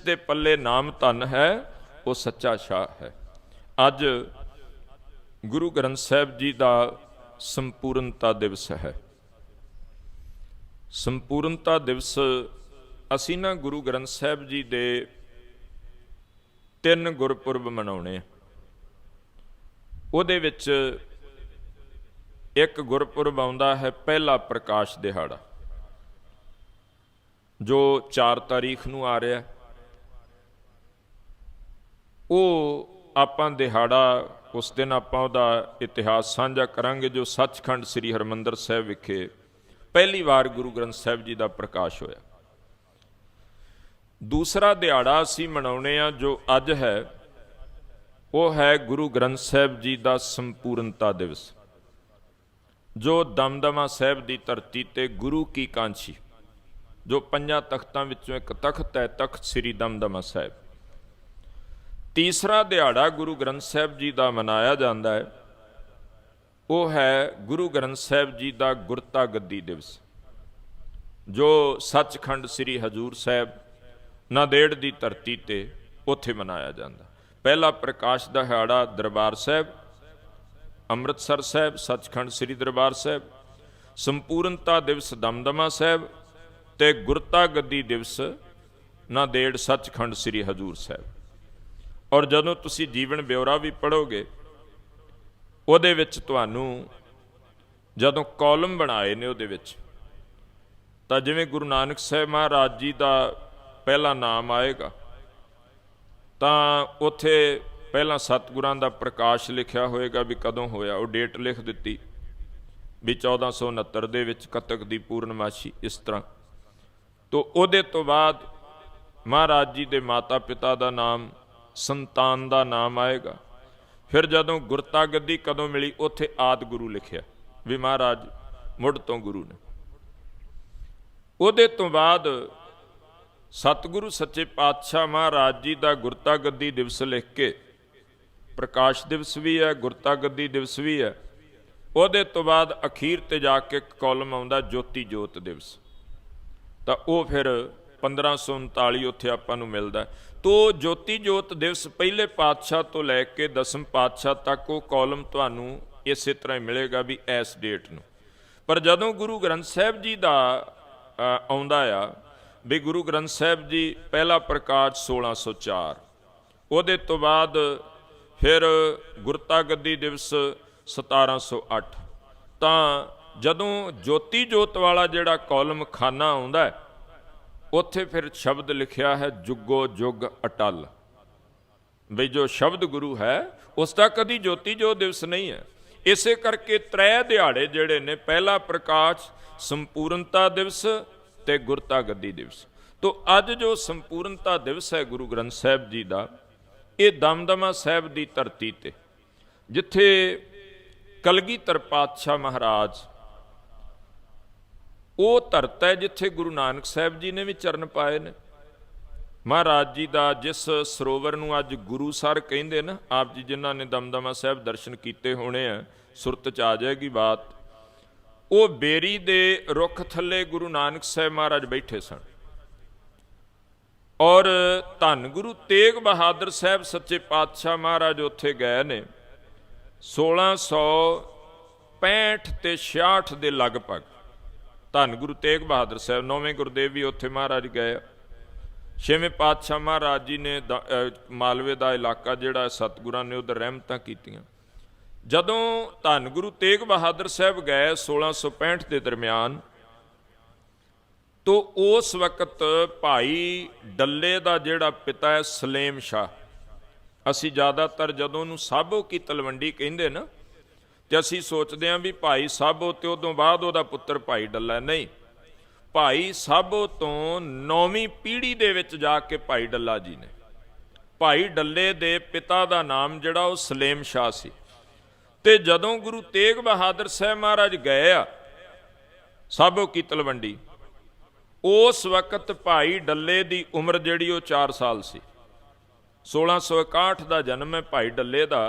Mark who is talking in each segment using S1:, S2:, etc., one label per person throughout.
S1: ਜਿਸ ਦੇ ਪੱਲੇ ਨਾਮ ਧਨ ਹੈ, ਉਹ ਸੱਚਾ ਸ਼ਾਹ ਹੈ। ਅੱਜ ਗੁਰੂ ਗ੍ਰੰਥ ਸਾਹਿਬ ਜੀ ਦਾ ਸੰਪੂਰਨਤਾ ਦਿਵਸ ਹੈ। ਸੰਪੂਰਨਤਾ ਦਿਵਸ ਅਸੀਂ ਨਾ ਗੁਰੂ ਗ੍ਰੰਥ ਸਾਹਿਬ ਜੀ ਦੇ ਤਿੰਨ ਗੁਰਪੁਰਬ ਮਨਾਉਣੇ ਉਹਦੇ ਵਿੱਚ ਇੱਕ ਗੁਰਪੁਰਬ ਆਉਂਦਾ ਹੈ ਪਹਿਲਾ ਪ੍ਰਕਾਸ਼ ਦਿਹਾੜਾ, ਜੋ 4 ਤਾਰੀਖ ਨੂੰ ਆ ਰਿਹਾ। ਉਹ ਆਪਾਂ ਦਿਹਾੜਾ, ਉਸ ਦਿਨ ਆਪਾਂ ਉਹਦਾ ਇਤਿਹਾਸ ਸਾਂਝਾ ਕਰਾਂਗੇ ਜੋ ਸੱਚਖੰਡ ਸ੍ਰੀ ਹਰਮੰਦਰ ਸਾਹਿਬ ਵਿਖੇ ਪਹਿਲੀ ਵਾਰ ਗੁਰੂ ਗ੍ਰੰਥ ਸਾਹਿਬ ਜੀ ਦਾ ਪ੍ਰਕਾਸ਼ ਹੋਇਆ। ਦੂਸਰਾ ਦਿਹਾੜਾ ਅਸੀਂ ਮਨਾਉਨੇ ਆ ਜੋ ਅੱਜ ਹੈ, ਉਹ ਹੈ ਗੁਰੂ ਗ੍ਰੰਥ ਸਾਹਿਬ ਜੀ ਦਾ ਸੰਪੂਰਨਤਾ ਦਿਵਸ, ਜੋ ਦਮਦਮਾ ਸਾਹਿਬ ਦੀ ਧਰਤੀ ਤੇ ਗੁਰੂ ਕੀ ਕਾਂਛੀ, ਜੋ ਪੰਜਾਂ ਤਖਤਾਂ ਵਿੱਚੋਂ ਇੱਕ ਤਖਤ ਹੈ, ਤਖਤ ਸ੍ਰੀ ਦਮਦਮਾ ਸਾਹਿਬ। ਤੀਸਰਾ ਦਿਹਾੜਾ ਗੁਰੂ ਗ੍ਰੰਥ ਸਾਹਿਬ ਜੀ ਦਾ ਮਨਾਇਆ ਜਾਂਦਾ ਹੈ। ਉਹ ਹੈ ਗੁਰੂ ਗ੍ਰੰਥ ਸਾਹਿਬ ਜੀ ਦਾ ਗੁਰਤਾ ਗੱਦੀ ਦਿਵਸ, ਜੋ ਸੱਚਖੰਡ ਸ੍ਰੀ ਹਜੂਰ ਸਾਹਿਬ ਨਾਂਦੇੜ ਦੀ ਧਰਤੀ ਤੇ ਉੱਥੇ ਮਨਾਇਆ ਜਾਂਦਾ। ਪਹਿਲਾ ਪ੍ਰਕਾਸ਼ ਦਿਹਾੜਾ ਦਰਬਾਰ ਸਾਹਿਬ, ਅੰਮ੍ਰਿਤਸਰ ਸਾਹਿਬ, ਸੱਚਖੰਡ ਸ੍ਰੀ ਦਰਬਾਰ ਸਾਹਿਬ, ਸੰਪੂਰਨਤਾ ਦਿਵਸ ਦਮਦਮਾ ਸਾਹਿਬ ਤੇ ਗੁਰਤਾ ਗੱਦੀ ਦਿਵਸ ਨਾਂਦੇੜ ਸੱਚਖੰਡ ਸ੍ਰੀ ਹਜੂਰ ਸਾਹਿਬ। ਔਰ ਜਦੋਂ ਤੁਸੀਂ ਜੀਵਨ ਬਿਉਰਾ ਵੀ ਪੜੋਗੇ ਉਹਦੇ ਵਿੱਚ ਤੁਹਾਨੂੰ ਜਦੋਂ ਕਾਲਮ ਬਣਾਏ ਨੇ ਉਹਦੇ ਵਿੱਚ, ਤਾਂ ਜਿਵੇਂ ਗੁਰੂ ਨਾਨਕ ਸਾਹਿਬ ਮਹਾਰਾਜ ਜੀ ਦਾ ਪਹਿਲਾ ਨਾਮ ਆਏਗਾ, ਤਾਂ ਉੱਥੇ ਪਹਿਲਾਂ ਸਤਿਗੁਰਾਂ ਦਾ ਪ੍ਰਕਾਸ਼ ਲਿਖਿਆ ਹੋਏਗਾ ਵੀ ਕਦੋਂ ਹੋਇਆ, ਉਹ ਡੇਟ ਲਿਖ ਦਿੱਤੀ, ਵੀ 1469 ਦੇ ਵਿੱਚ ਕਤਕ ਦੀ ਪੂਰਨਮਾਸ਼ੀ ਇਸ ਤਰ੍ਹਾਂ। ਤੋਂ ਉਹਦੇ ਤੋਂ ਬਾਅਦ ਮਹਾਰਾਜ ਜੀ ਦੇ ਮਾਤਾ ਪਿਤਾ ਦਾ ਨਾਮ ਸੰਤਾਨ ਦਾ ਨਾਮ ਆਏਗਾ। ਫਿਰ ਜਦੋਂ ਗੁਰਤਾ ਗੱਦੀ ਕਦੋਂ ਮਿਲੀ, ਉੱਥੇ ਆਦ ਗੁਰੂ ਲਿਖਿਆ। ਵੀ ਮਹਾਰਾਜ ਮੁੱਢ ਤੋਂ ਗੁਰੂ ਨੇ। ਉਹਦੇ ਤੋਂ ਬਾਅਦ ਸਤਿਗੁਰੂ ਸੱਚੇ ਪਾਤਸ਼ਾਹ ਮਹਾਰਾਜ ਜੀ ਦਾ ਗੁਰਤਾ ਗੱਦੀ ਦਿਵਸ ਲਿਖ ਕੇ, ਪ੍ਰਕਾਸ਼ ਦਿਵਸ ਵੀ ਹੈ ਗੁਰਤਾ ਗੱਦੀ ਦਿਵਸ ਵੀ ਹੈ। ਉਹਦੇ ਤੋਂ ਬਾਅਦ ਅਖੀਰ ਤੇ ਜਾ ਕੇ ਇੱਕ ਕਾਲਮ ਆਉਂਦਾ, ਜੋਤੀ ਜੋਤ ਦਿਵਸ। ਤਾਂ ਉਹ ਫਿਰ 1539 ਉੱਥੇ ਆਪਾਂ ਨੂੰ ਮਿਲਦਾ। ਤੋ ਜੋਤੀ ਜੋਤ ਦਿਵਸ ਪਹਿਲੇ ਪਾਤਸ਼ਾਹ ਤੋਂ ਲੈ ਕੇ ਦਸਮ ਪਾਤਸ਼ਾਹ ਤੱਕ ਉਹ ਕਾਲਮ ਤੁਹਾਨੂੰ ਇਸੇ ਤਰ੍ਹਾਂ ਹੀ ਮਿਲੇਗਾ ਵੀ ਇਸ ਡੇਟ ਨੂੰ। ਪਰ ਜਦੋਂ ਗੁਰੂ ਗ੍ਰੰਥ ਸਾਹਿਬ ਜੀ ਦਾ ਆਉਂਦਾ ਆ, ਵੀ ਗੁਰੂ ਗ੍ਰੰਥ ਸਾਹਿਬ ਜੀ ਪਹਿਲਾ ਪ੍ਰਕਾਸ਼ 1604 ਉਹਦੇ ਤੋਂ ਬਾਅਦ ਫਿਰ ਗੁਰਤਾ ਗੱਦੀ ਦਿਵਸ 1708 ਤਾਂ ਜਦੋਂ ਜੋਤੀ ਜੋਤ ਵਾਲਾ ਜਿਹੜਾ ਕਾਲਮ ਖਾਨਾ ਆਉਂਦਾ ਹੈ ਉੱਥੇ ਫਿਰ ਸ਼ਬਦ ਲਿਖਿਆ ਹੈ, ਜੁਗੋ ਜੁਗ ਅਟਲ। ਵੀ ਜੋ ਸ਼ਬਦ ਗੁਰੂ ਹੈ, ਉਸ ਦਾ ਕਦੀ ਜੋਤੀ ਜੋ ਦਿਵਸ ਨਹੀਂ ਹੈ। ਇਸੇ ਕਰਕੇ ਤ੍ਰੈ ਦਿਹਾੜੇ ਜਿਹੜੇ ਨੇ, ਪਹਿਲਾ ਪ੍ਰਕਾਸ਼ ਸੰਪੂਰਨਤਾ ਦਿਵਸ ਤੇ ਗੁਰਤਾ ਗੱਦੀ ਦਿਵਸ। ਤੋਂ ਅੱਜ ਜੋ ਸੰਪੂਰਨਤਾ ਦਿਵਸ ਹੈ ਗੁਰੂ ਗ੍ਰੰਥ ਸਾਹਿਬ ਜੀ ਦਾ, ਇਹ ਦਮਦਮਾ ਸਾਹਿਬ ਦੀ ਧਰਤੀ ਤੇ, ਜਿੱਥੇ ਕਲਗੀਧਰ ਪਾਤਸ਼ਾਹ ਮਹਾਰਾਜ ਉਹ ਧਰਤ ਹੈ ਜਿੱਥੇ ਗੁਰੂ ਨਾਨਕ ਸਾਹਿਬ ਜੀ ਨੇ ਵੀ ਚਰਨ ਪਾਏ ਨੇ। ਮਹਾਰਾਜ ਜੀ ਦਾ ਜਿਸ ਸਰੋਵਰ ਨੂੰ ਅੱਜ ਗੁਰੂ ਸਰ ਕਹਿੰਦੇ ਨਾ, ਆਪ ਜੀ ਜਿਨ੍ਹਾਂ ਨੇ ਦਮਦਮਾ ਸਾਹਿਬ ਦਰਸ਼ਨ ਕੀਤੇ ਹੋਣੇ ਆ, ਸੁਰਤ ਚ ਆ ਜਾਏਗੀ ਬਾਤ। ਉਹ ਬੇਰੀ ਦੇ ਰੁੱਖ ਥੱਲੇ ਗੁਰੂ ਨਾਨਕ ਸਾਹਿਬ ਮਹਾਰਾਜ ਬੈਠੇ ਸਨ। ਔਰ ਧੰਨ ਗੁਰੂ ਤੇਗ ਬਹਾਦਰ ਸਾਹਿਬ ਸੱਚੇ ਪਾਤਸ਼ਾਹ ਮਹਾਰਾਜ ਉੱਥੇ ਗਏ ਨੇ 1665 ਤੇ 66 ਦੇ ਲਗਭਗ। ਧੰਨ ਗੁਰੂ ਤੇਗ ਬਹਾਦਰ ਸਾਹਿਬ, ਨੌਵੇਂ ਗੁਰਦੇਵ ਵੀ ਉੱਥੇ ਮਹਾਰਾਜ ਗਏ ਆ। ਛੇਵੇਂ ਪਾਤਸ਼ਾਹ ਮਹਾਰਾਜ ਜੀ ਨੇ ਦ- ਮਾਲਵੇ ਦਾ ਇਲਾਕਾ ਜਿਹੜਾ ਸਤਿਗੁਰਾਂ ਨੇ ਉਧਰ ਰਹਿਮਤਾਂ ਕੀਤੀਆਂ ਜਦੋਂ ਧੰਨ ਗੁਰੂ ਤੇਗ ਬਹਾਦਰ ਸਾਹਿਬ ਗਏ 1665 ਦੇ ਦਰਮਿਆਨ, ਤੋ ਉਸ ਵਕਤ ਭਾਈ ਡੱਲੇ ਦਾ ਜਿਹੜਾ ਪਿਤਾ ਹੈ, ਸਲੇਮ ਸ਼ਾਹ ਅਸੀਂ ਜ਼ਿਆਦਾਤਰ ਜਦੋਂ ਉਹਨੂੰ ਸਾਬੋ ਕੀ ਤਲਵੰਡੀ ਕਹਿੰਦੇ ਨਾ ਤੇ ਅਸੀਂ ਸੋਚਦੇ ਹਾਂ ਵੀ ਭਾਈ ਸਾਬੋ ਤੇ ਉਦੋਂ ਬਾਅਦ ਉਹਦਾ ਪੁੱਤਰ ਭਾਈ ਡੱਲਾ ਨਹੀਂ। ਭਾਈ ਸਾਬੋ ਤੋਂ ਨੌਵੀਂ ਪੀੜ੍ਹੀ ਦੇ ਵਿੱਚ ਜਾ ਕੇ ਭਾਈ ਡੱਲਾ ਜੀ ਨੇ। ਭਾਈ ਡੱਲੇ ਦੇ ਪਿਤਾ ਦਾ ਨਾਮ ਜਿਹੜਾ ਉਹ ਸਲੇਮ ਸ਼ਾਹ ਸੀ। ਤੇ ਜਦੋਂ ਗੁਰੂ ਤੇਗ ਬਹਾਦਰ ਸਾਹਿਬ ਮਹਾਰਾਜ ਗਏ ਆ ਸਾਬੋ ਕੀ ਤਲਵੰਡੀ, ਉਸ ਵਕਤ ਭਾਈ ਡੱਲੇ ਦੀ ਉਮਰ ਜਿਹੜੀ ਉਹ 4 ਸਾਲ ਸੀ। 1661 ਦਾ ਜਨਮ ਹੈ ਭਾਈ ਡੱਲੇ ਦਾ।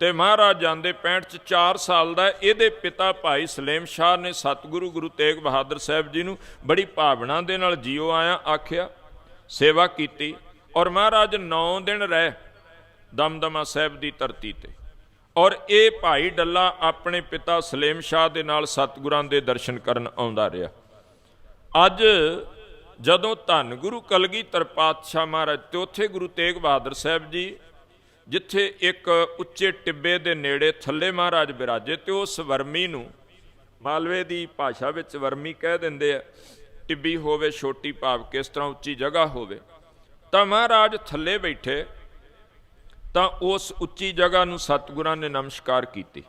S1: ਤੇ ਮਹਾਰਾਜ ਜਾਂਦੇ 65 ਚ 4 ਸਾਲ ਦਾ ਇਹਦੇ ਪਿਤਾ ਭਾਈ ਸਲੇਮ ਸ਼ਾਹ ਨੇ ਸਤਿਗੁਰੂ ਗੁਰੂ ਤੇਗ ਬਹਾਦਰ ਸਾਹਿਬ ਜੀ ਨੂੰ ਬੜੀ ਭਾਵਨਾ ਦੇ ਨਾਲ ਜੀਓ ਆਇਆ ਆਖਿਆ, ਸੇਵਾ ਕੀਤੀ ਔਰ ਮਹਾਰਾਜ 9 ਦਿਨ ਰਹਿ ਦਮਦਮਾ ਸਾਹਿਬ ਦੀ ਧਰਤੀ ਤੇ। ਔਰ ਇਹ ਭਾਈ ਡੱਲਾ ਆਪਣੇ ਪਿਤਾ ਸਲੇਮ ਸ਼ਾਹ ਦੇ ਨਾਲ ਸਤਿਗੁਰਾਂ ਦੇ ਦਰਸ਼ਨ ਕਰਨ ਆਉਂਦਾ ਰਿਹਾ। ਅੱਜ ਜਦੋਂ ਧੰਨ ਗੁਰੂ ਕਲਗੀਧਰ ਪਾਤਸ਼ਾਹ ਮਹਾਰਾਜ ਤੇ ਉੱਥੇ ਗੁਰੂ ਤੇਗ ਬਹਾਦਰ ਸਾਹਿਬ ਜੀ ਜਿੱਥੇ ਇੱਕ ਉੱਚੇ ਟਿੱਬੇ ਦੇ ਨੇੜੇ ਥੱਲੇ ਮਹਾਰਾਜ ਬਿਰਾਜੇ ਤੇ ਉਸ ਵਰਮੀ ਨੂੰ ਮਾਲਵੇ ਦੀ ਭਾਸ਼ਾ ਵਿੱਚ ਵਰਮੀ ਕਹਿ ਦਿੰਦੇ ਆ, ਟਿੱਬੀ ਹੋਵੇ, ਛੋਟੀ ਭਾਵ ਕਿਸ ਤਰ੍ਹਾਂ ਉੱਚੀ ਜਗ੍ਹਾ ਹੋਵੇ। ਤਾਂ ਮਹਾਰਾਜ ਥੱਲੇ ਬੈਠੇ, ਤਾਂ ਉਸ ਉੱਚੀ ਜਗ੍ਹਾ ਨੂੰ ਸਤਿਗੁਰਾਂ ਨੇ ਨਮਸਕਾਰ ਕੀਤੀ।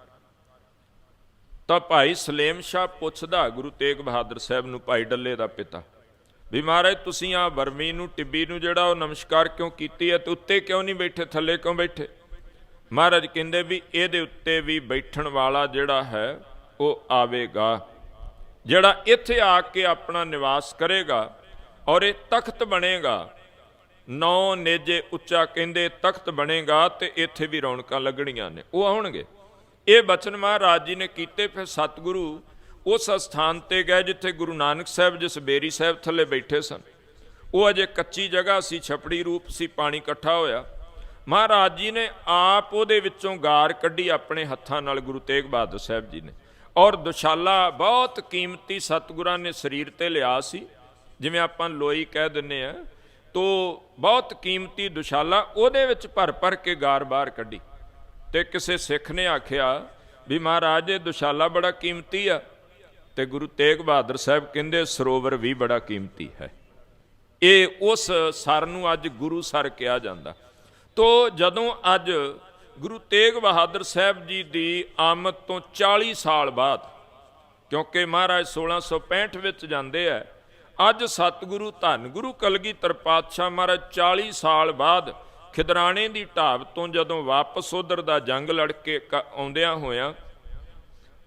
S1: ਤਾਂ ਭਾਈ ਸਲੇਮ ਸ਼ਾਹ ਪੁੱਛਦਾ, ਗੁਰੂ ਤੇਗ ਬਹਾਦਰ ਸਾਹਿਬ ਨੂੰ ਭਾਈ ਡੱਲੇ ਦਾ ਪਿਤਾ ਵੀ ਮਹਾਰਾਜ, ਤੁਸੀਂ ਆ ਵਰਮੀ ਨੂੰ, ਟਿੱਬੀ ਨੂੰ ਜਿਹੜਾ ਉਹ ਨਮਸਕਾਰ ਕਿਉਂ ਕੀਤੀ ਹੈ ਤੇ ਉੱਤੇ ਕਿਉਂ ਨਹੀਂ ਬੈਠੇ, ਥੱਲੇ ਕਿਉਂ ਬੈਠੇ? ਮਹਾਰਾਜ ਕਹਿੰਦੇ ਵੀ ਇਹਦੇ ਉੱਤੇ ਵੀ ਬੈਠਣ ਵਾਲਾ ਜਿਹੜਾ ਹੈ, ਉਹ ਆਵੇਗਾ। ਜਿਹੜਾ ਇੱਥੇ ਆ ਕੇ ਆਪਣਾ ਨਿਵਾਸ ਕਰੇਗਾ ਔਰ ਇਹ ਤਖਤ ਬਣੇਗਾ, ਨੌ ਨੇਜੇ ਉੱਚਾ ਕਹਿੰਦੇ ਤਖਤ ਬਣੇਗਾ ਤੇ ਇੱਥੇ ਵੀ ਰੌਣਕਾਂ ਲੱਗਣੀਆਂ ਨੇ, ਉਹ ਆਉਣਗੇ। ਇਹ ਬਚਨ ਮਹਾਰਾਜ ਜੀ ਨੇ ਕੀਤੇ, ਫਿਰ ਸਤਿਗੁਰੂ ਉਸ ਸਥਾਨ ਤੇ ਗਏ ਜਿੱਥੇ ਗੁਰੂ ਨਾਨਕ ਸਾਹਿਬ ਜਿਸ ਬੇਰੀ ਸਾਹਿਬ ਥੱਲੇ ਬੈਠੇ ਸਨ। ਉਹ ਅਜੇ ਕੱਚੀ ਜਗ੍ਹਾ ਸੀ, ਛਪੜੀ ਰੂਪ ਸੀ, ਪਾਣੀ ਇਕੱਠਾ ਹੋਇਆ। ਮਹਾਰਾਜ ਜੀ ਨੇ ਆਪ ਉਹਦੇ ਵਿੱਚੋਂ ਗਾਰ ਕੱਢੀ ਆਪਣੇ ਹੱਥਾਂ ਨਾਲ ਗੁਰੂ ਤੇਗ ਬਹਾਦਰ ਸਾਹਿਬ ਜੀ ਨੇ। ਔਰ ਦੁਸ਼ਾਲਾ ਬਹੁਤ ਕੀਮਤੀ ਸਤਿਗੁਰਾਂ ਨੇ ਸਰੀਰ ਤੇ ਲਿਆ ਸੀ। ਜਿਵੇਂ ਆਪਾਂ ਲੋਈ ਕਹਿ ਦਿੰਨੇ ਆ ਤੋ ਬਹੁਤ ਕੀਮਤੀ ਦੁਸ਼ਾਲਾ ਉਹਦੇ ਵਿੱਚ ਭਰ ਭਰ ਕੇ ਗਾਰ ਬਾਹਰ ਕੱਢੀ। ਤੇ ਕਿਸੇ ਸਿੱਖ ਨੇ ਆਖਿਆ ਵੀ ਮਹਾਰਾਜ, ਇਹ ਦੁਸ਼ਾਲਾ ਬੜਾ ਕੀਮਤੀ ਆ। ਤੇ ਗੁਰੂ ਤੇਗ ਬਹਾਦਰ ਸਾਹਿਬ ਕਹਿੰਦੇ ਸਰੋਵਰ ਵੀ ਬੜਾ ਕੀਮਤੀ ਹੈ। ਇਹ ਉਸ ਸਰ ਨੂੰ ਅੱਜ ਗੁਰੂ ਸਰ ਕਿਹਾ ਜਾਂਦਾ। ਤੋ ਜਦੋਂ ਅੱਜ ਗੁਰੂ ਤੇਗ ਬਹਾਦਰ ਸਾਹਿਬ ਜੀ ਦੀ ਆਮਦ ਤੋਂ 40 ਸਾਲ ਬਾਅਦ, ਕਿਉਂਕਿ ਮਹਾਰਾਜ 1665 ਵਿੱਚ ਜਾਂਦੇ ਆ, ਅੱਜ ਸਤਿਗੁਰੂ ਧੰਨ ਗੁਰੂ ਕਲਗੀਧਰ ਪਾਤਸ਼ਾਹ ਮਹਾਰਾਜ 40 ਸਾਲ ਬਾਅਦ ਖਿਦਰਾਣੇ ਦੀ ਢਾਬ ਤੋਂ ਜਦੋਂ ਵਾਪਸ ਉਧਰ ਦਾ ਜੰਗ ਲੜ ਕੇ ਕ- ਆਉਂਦਿਆਂ ਹੋਇਆਂ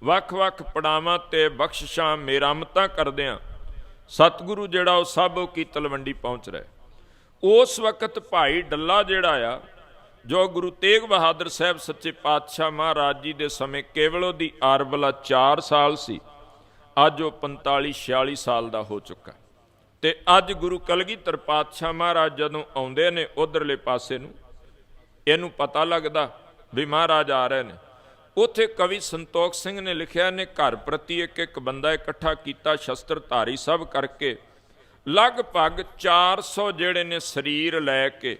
S1: ਵੱਖ-ਵੱਖ ਪੜਾਵਾਂ ਤੇ ਬਖਸ਼ਿਸ਼ਾਂ ਮੇਰਾਮਤਾਂ ਕਰਦਿਆਂ ਸਤਿਗੁਰੂ ਜਿਹੜਾ ਉਹ ਸਭ ਕੀ ਤਲਵੰਡੀ ਪਹੁੰਚ ਰਿਹਾ ਉਸ ਵਕਤ ਭਾਈ ਡੱਲਾ ਜਿਹੜਾ ਆ, ਜੋ ਗੁਰੂ ਤੇਗ ਬਹਾਦਰ ਸਾਹਿਬ ਸੱਚੇ ਪਾਤਸ਼ਾਹ ਮਹਾਰਾਜ ਜੀ ਦੇ ਸਮੇਂ ਕੇਵਲ ਉਹਦੀ ਆਰਬਲਾ 4 ਸਾਲ ਸੀ, ਅੱਜ ਉਹ 45 46 ਸਾਲ ਦਾ ਹੋ ਚੁੱਕਾ ਤੇ ਅੱਜ ਗੁਰੂ ਕਲਗੀਧਰ ਪਾਤਸ਼ਾਹ ਮਹਾਰਾਜ ਜਦੋਂ ਆਉਂਦੇ ਨੇ ਉਧਰਲੇ ਪਾਸੇ ਨੂੰ, ਇਹਨੂੰ ਪਤਾ ਲੱਗਦਾ ਵੀ ਮਹਾਰਾਜ ਆ ਰਹੇ ਨੇ। ਉਥੇ ਕਵੀ ਸੰਤੋਖ ਸਿੰਘ ਨੇ ਲਿਖਿਆ ਨੇ ਘਰ ਪ੍ਰਤੀ ਇੱਕ ਇੱਕ ਬੰਦਾ ਇਕੱਠਾ ਕੀਤਾ ਸ਼ਸਤਰ ਧਾਰੀ ਸਭ ਕਰਕੇ। ਲਗਭਗ 400 ਜਿਹੜੇ ਨੇ ਸਰੀਰ ਲੈ ਕੇ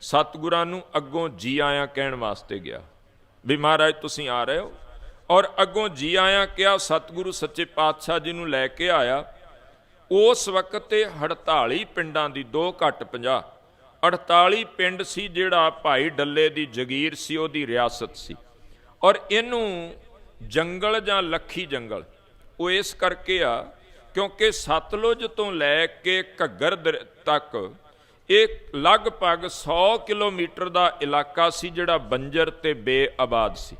S1: ਸਤਿਗੁਰਾਂ ਨੂੰ ਅੱਗੋਂ ਜੀ ਆਇਆਂ ਕਹਿਣ ਵਾਸਤੇ ਗਿਆ। ਵੀ ਮਹਾਰਾਜ, ਤੁਸੀਂ ਆ ਰਹੇ ਹੋ? ਔਰ ਅੱਗੋਂ ਜੀ ਆਇਆਂ ਕਿਹਾ, ਸਤਿਗੁਰੂ ਸੱਚੇ ਪਾਤਸ਼ਾਹ ਜੀ ਨੂੰ ਲੈ ਕੇ ਆਇਆ। ਉਸ ਵਕਤ ਤੇ 48 ਪਿੰਡਾਂ ਦੀ 2 ਘੱਟ 50 48 ਪਿੰਡ ਸੀ ਜਿਹੜਾ ਭਾਈ ਡੱਲੇ ਦੀ ਜਗੀਰ ਸੀ, ਉਹਦੀ ਰਿਆਸਤ ਸੀ। ਔਰ ਇਹਨੂੰ ਜੰਗਲ ਜਾਂ ਲੱਖੀ ਜੰਗਲ, ਉਹ ਇਸ ਕਰਕੇ ਆ ਕਿਉਂਕਿ ਸਤਲੁਜ ਤੋਂ ਲੈ ਕੇ ਘੱਗਰ ਦਰ- ਤੱਕ ਇਹ ਲਗਭਗ 100 ਕਿਲੋਮੀਟਰ ਦਾ ਇਲਾਕਾ ਸੀ ਜਿਹੜਾ ਬੰਜਰ ਤੇ ਬੇਆਬਾਦ ਸੀ।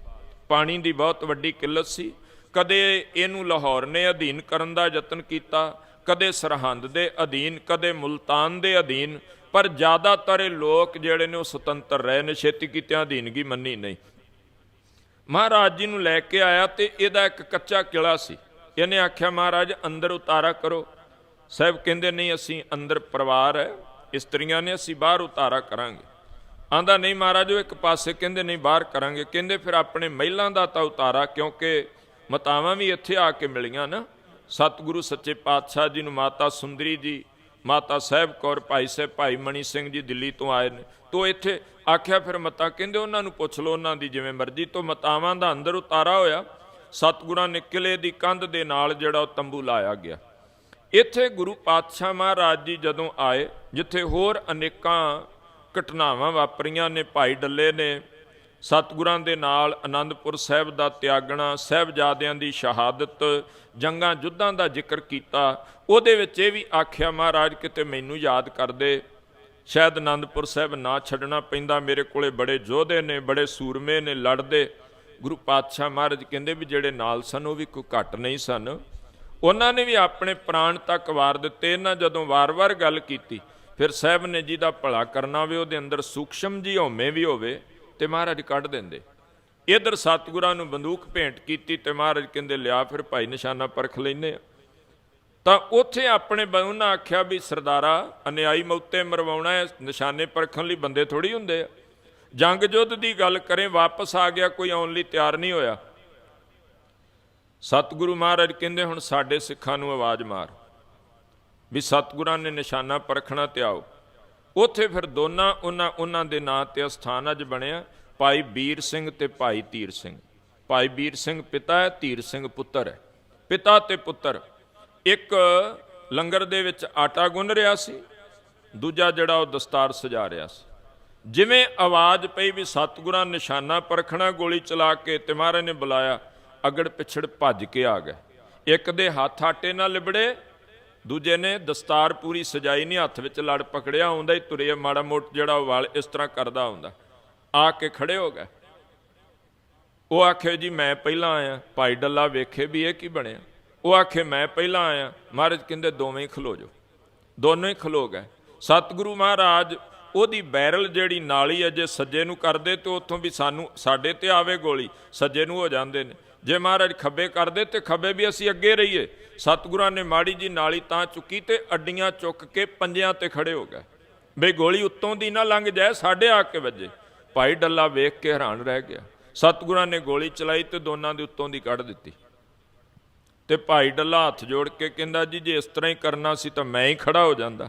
S1: ਪਾਣੀ ਦੀ ਬਹੁਤ ਵੱਡੀ ਕਿੱਲਤ ਸੀ। ਕਦੇ ਇਹਨੂੰ ਲਾਹੌਰ ਨੇ ਅਧੀਨ ਕਰਨ ਦਾ ਯਤਨ ਕੀਤਾ, ਕਦੇ ਸਰਹੰਦ ਦੇ ਅਧੀਨ, ਕਦੇ ਮੁਲਤਾਨ ਦੇ ਅਧੀਨ, ਪਰ ਜ਼ਿਆਦਾਤਰ ਇਹ ਲੋਕ ਜਿਹੜੇ ਨੇ ਉਹ ਸੁਤੰਤਰ ਰਹੇ ਨੇ ਛੇਤੀ ਕੀਤਿਆਂ ਅਧੀਨਗੀ ਮੰਨੀ ਨਹੀਂ। ਮਹਾਰਾਜ ਜੀ ਨੂੰ ਲੈ ਕੇ ਆਇਆ ਤੇ ਇਹਦਾ ਇੱਕ ਕੱਚਾ ਕਿਲਾ ਸੀ। ਇਹਨੇ ਆਖਿਆ, ਮਹਾਰਾਜ, ਅੰਦਰ ਉਤਾਰਾ ਕਰੋ। ਸਾਹਿਬ ਕਹਿੰਦੇ, ਨਹੀਂ, ਅਸੀਂ ਅੰਦਰ ਪਰਿਵਾਰ ਹੈ। ਇਸਤਰੀਆਂ ਨੇ ਅਸੀਂ ਬਾਹਰ ਉਤਾਰਾ ਕਰਾਂਗੇ। ਆਂਦਾ ਨਹੀਂ, ਮਹਾਰਾਜ, ਉਹ ਇੱਕ ਪਾਸੇ ਕਹਿੰਦੇ, ਨਹੀਂ, ਬਾਹਰ ਕਰਾਂਗੇ। ਕਹਿੰਦੇ, ਫਿਰ ਆਪਣੇ ਮਹਿਲਾਂ ਦਾ ਤਾਂ ਉਤਾਰਾ, ਕਿਉਂਕਿ ਮਤਾਵਾਂ ਵੀ ਇੱਥੇ ਆ ਕੇ ਮਿਲੀਆਂ ਨਾ। ਸਤਿਗੁਰੂ ਸੱਚੇ ਪਾਤਸ਼ਾਹ ਜੀ ਨੂੰ ਮਾਤਾ ਸੁੰਦਰੀ ਜੀ ਮਾਤਾ ਸਾਹਿਬ ਕੌਰ, ਭਾਈ ਸਾਹਿਬ, ਭਾਈ ਮਣੀ ਸਿੰਘ ਜੀ ਦਿੱਲੀ ਤੋਂ ਆਏ ਨੇ। ਤੋ ਇੱਥੇ ਆਖਿਆ ਫਿਰ ਮਤਾ ਕਹਿੰਦੇ ਉਹਨਾਂ ਨੂੰ ਪੁੱਛ ਲਓ ਉਹਨਾਂ ਦੀ ਜਿਵੇਂ ਮਰਜ਼ੀ। ਤੋਂ ਮਤਾਵਾਂ ਦਾ ਅੰਦਰ ਉਤਾਰਾ ਹੋਇਆ। ਸਤਿਗੁਰਾਂ ਨੇ ਕਿਲੇ ਦੀ ਕੰਧ ਦੇ ਨਾਲ ਜਿਹੜਾ ਉਹ ਤੰਬੂ ਲਾਇਆ ਗਿਆ। ਇੱਥੇ ਗੁਰੂ ਪਾਤਸ਼ਾਹ ਮਹਾਰਾਜ ਜੀ ਜਦੋਂ ਆਏ, ਜਿੱਥੇ ਹੋਰ ਅਨੇਕਾਂ ਘਟਨਾਵਾਂ ਵਾਪਰੀਆਂ ਨੇ, ਭਾਈ ਡੱਲੇ ਨੇ ਸਤਿਗੁਰਾਂ ਦੇ ਨਾਲ ਆਨੰਦਪੁਰ ਸਾਹਿਬ ਦਾ ਤਿਆਗਣਾ, ਸਾਹਿਬਜ਼ਾਦਿਆਂ ਦੀ ਸ਼ਹਾਦਤ, ਜੰਗਾਂ ਜੁੱਧਾਂ ਦਾ ਜ਼ਿਕਰ ਕੀਤਾ, ਉਹਦੇ ਵਿੱਚ ਇਹ ਵੀ ਆਖਿਆ, ਮਹਾਰਾਜ, ਕਿਤੇ ਮੈਨੂੰ ਯਾਦ ਕਰਦੇ ਸ਼ਾਇਦ ਆਨੰਦਪੁਰ ਸਾਹਿਬ ਨਾ ਛੱਡਣਾ ਪੈਂਦਾ, ਮੇਰੇ ਕੋਲੇ ਬੜੇ ਯੋਧੇ ਨੇ, ਬੜੇ ਸੂਰਮੇ ਨੇ, ਲੜਦੇ। ਗੁਰੂ ਪਾਤਸ਼ਾਹ ਮਹਾਰਾਜ ਕਹਿੰਦੇ ਵੀ ਜਿਹੜੇ ਨਾਲ ਸਨ, ਉਹ ਵੀ ਕੋਈ ਘੱਟ ਨਹੀਂ ਸਨ। ਉਹਨਾਂ ਨੇ ਵੀ ਆਪਣੇ ਪ੍ਰਾਣ ਤੱਕ ਵਾਰ ਦਿੱਤੇ। ਇਹਨਾਂ ਜਦੋਂ ਵਾਰ-ਵਾਰ ਗੱਲ ਕੀਤੀ, ਫਿਰ ਸਾਹਿਬ ਨੇ ਜਿਹਦਾ ਭਲਾ ਕਰਨਾ ਵੀ ਉਹਦੇ ਅੰਦਰ ਸੂਖਸ਼ਮ ਜੀ ਹਉਮੈ ਵੀ ਹੋਵੇ ਤੇ ਮਹਾਰਾਜ ਕੱਢ ਦਿੰਦੇ। ਇਧਰ ਸਤਿਗੁਰਾਂ ਨੂੰ ਬੰਦੂਕ ਭੇਂਟ ਕੀਤੀ ਤੇ ਮਹਾਰਾਜ ਕਹਿੰਦੇ, ਲਿਆ ਫਿਰ ਭਾਈ ਨਿਸ਼ਾਨਾ ਪਰਖ ਲੈਨੇ ਆ। ਤਾਂ ਉੱਥੇ ਆਪਣੇ ਉਹਨਾਂ ਆਖਿਆ ਵੀ, ਸਰਦਾਰਾ, ਅਨਿਆਈ ਮੌਤੇ ਮਰਵਾਉਣਾ ਹੈ, ਨਿਸ਼ਾਨੇ ਪਰਖਣ ਲਈ ਬੰਦੇ ਥੋੜੀ ਹੁੰਦੇ ਆ। ਜੰਗ ਯੁੱਧ ਦੀ ਗੱਲ ਕਰੇ, ਵਾਪਸ ਆ ਗਿਆ, ਕੋਈ ਆਉਣ ਲਈ ਤਿਆਰ ਨਹੀਂ ਹੋਇਆ। ਸਤਿਗੁਰੂ ਮਹਾਰਾਜ ਕਹਿੰਦੇ, ਹੁਣ ਸਾਡੇ ਸਿੱਖਾਂ ਨੂੰ ਆਵਾਜ਼ ਮਾਰ, ਵੀ ਸਤਿਗੁਰਾਂ ਨੇ ਨਿਸ਼ਾਨਾ ਪਰਖਣਾ ਤੇ ਆਓ। ਉੱਥੇ ਫਿਰ ਦੋਨਾਂ, ਉਹਨਾਂ ਉਹਨਾਂ ਦੇ ਨਾਂ ਤੇ ਅਸਥਾਨ ਅੱਜ ਬਣਿਆ ਭਾਈ ਵੀਰ ਸਿੰਘ ਤੇ ਭਾਈ ਧੀਰ ਸਿੰਘ। ਭਾਈ ਵੀਰ ਸਿੰਘ ਪਿਤਾ ਹੈ, ਧੀਰ ਸਿੰਘ ਪੁੱਤਰ ਹੈ। ਪਿਤਾ ਤੇ ਪੁੱਤਰ। ਇੱਕ ਲੰਗਰ ਦੇ ਵਿੱਚ ਆਟਾ ਗੁੰਨ ਰਿਹਾ ਸੀ, ਦੂਜਾ ਜਿਹੜਾ ਉਹ ਦਸਤਾਰ ਸਜਾ ਰਿਹਾ ਸੀ। ਜਿਵੇਂ ਆਵਾਜ਼ ਪਈ ਵੀ ਸਤਿਗੁਰਾਂ ਨਿਸ਼ਾਨਾ ਪਰਖਣਾ, ਗੋਲੀ ਚਲਾ ਕੇ ਤੇ ਮਹਾਰਾਜ ਨੇ ਬੁਲਾਇਆ, ਅਗੜ ਪਿਛੜ ਭੱਜ ਕੇ ਆ ਗਏ। ਇੱਕ ਦੇ ਹੱਥ ਆਟੇ ਨਾਲ ਲਿਬੜੇ ਦੂਜੇ ਨੇ ਦਸਤਾਰ ਪੂਰੀ ਸਜਾਈ ਨਹੀਂ, ਹੱਥ ਵਿੱਚ ਲੜ ਪਕੜਿਆ ਹੁੰਦਾ ਹੀ ਤੁਰੇ ਮਾੜਾ ਮੋਟ ਜਿਹੜਾ ਉਹ ਵਾਲ ਇਸ ਤਰ੍ਹਾਂ ਕਰਦਾ ਹੁੰਦਾ। ਆ ਕੇ ਖੜੇ ਹੋ ਗਏ। ਉਹ ਆਖੇ, ਜੀ, ਮੈਂ ਪਹਿਲਾਂ ਆਇਆ। ਭਾਈ ਡੱਲਾ ਵੇਖੇ ਵੀ ਇਹ ਕੀ ਬਣਿਆ? ਉਹ ਆਖੇ, ਮੈਂ ਪਹਿਲਾਂ ਆਇਆ। ਮਹਾਰਾਜ ਕਹਿੰਦੇ, ਦੋਵੇਂ ਹੀ ਖਲੋ ਜਾਓ। ਦੋਨੋਂ ਹੀ ਖਲੋ ਗਏ। ਸਤਿਗੁਰੂ ਮਹਾਰਾਜ, ਉਹਦੀ ਬੈਰਲ ਜਿਹੜੀ ਨਾਲੀ ਹੈ ਜੇ ਸੱਜੇ ਨੂੰ ਕਰਦੇ ਤੇ ਉੱਥੋਂ ਵੀ ਸਾਨੂੰ, ਸਾਡੇ ਤੇ ਆਵੇ ਗੋਲੀ, ਸੱਜੇ ਨੂੰ ਹੋ ਜਾਂਦੇ ਨੇ। ਜੇ ਮਹਾਰਾਜ ਖੱਬੇ ਕਰਦੇ ਤੇ ਖੱਬੇ ਵੀ ਅਸੀਂ ਅੱਗੇ ਰਹੀਏ। ਸਤਿਗੁਰਾਂ ਨੇ ਮਾੜੀ ਜੀ ਨਾਲੀ ਤਾਂ ਚੁੱਕੀ ਤੇ ਅੱਡੀਆਂ ਚੁੱਕ ਕੇ ਪੰਜਿਆਂ ਤੇ ਖੜੇ ਹੋ ਗਏ। ਬਈ ਗੋਲੀ ਉੱਤੋਂ ਦੀ ਨਾ ਲੰਘ ਜਾਏ, ਸਾਡੇ ਆ ਕੇ ਵੱਜੇ। ਭਾਈ ਡੱਲਾ ਵੇਖ ਕੇ ਹੈਰਾਨ ਰਹਿ ਗਿਆ। ਸਤਿਗੁਰਾਂ ਨੇ ਗੋਲੀ ਚਲਾਈ ਤੇ ਦੋਨਾਂ ਦੇ ਉੱਤੋਂ ਦੀ ਕੱਢ ਦਿੱਤੀ। ਤੇ ਭਾਈ ਡੱਲਾ ਹੱਥ ਜੋੜ ਕੇ ਕਹਿੰਦਾ, ਜੀ, ਜੇ ਇਸ ਤਰ੍ਹਾਂ ਹੀ ਕਰਨਾ ਸੀ ਤਾਂ ਮੈਂ ਹੀ ਖੜਾ ਹੋ ਜਾਂਦਾ।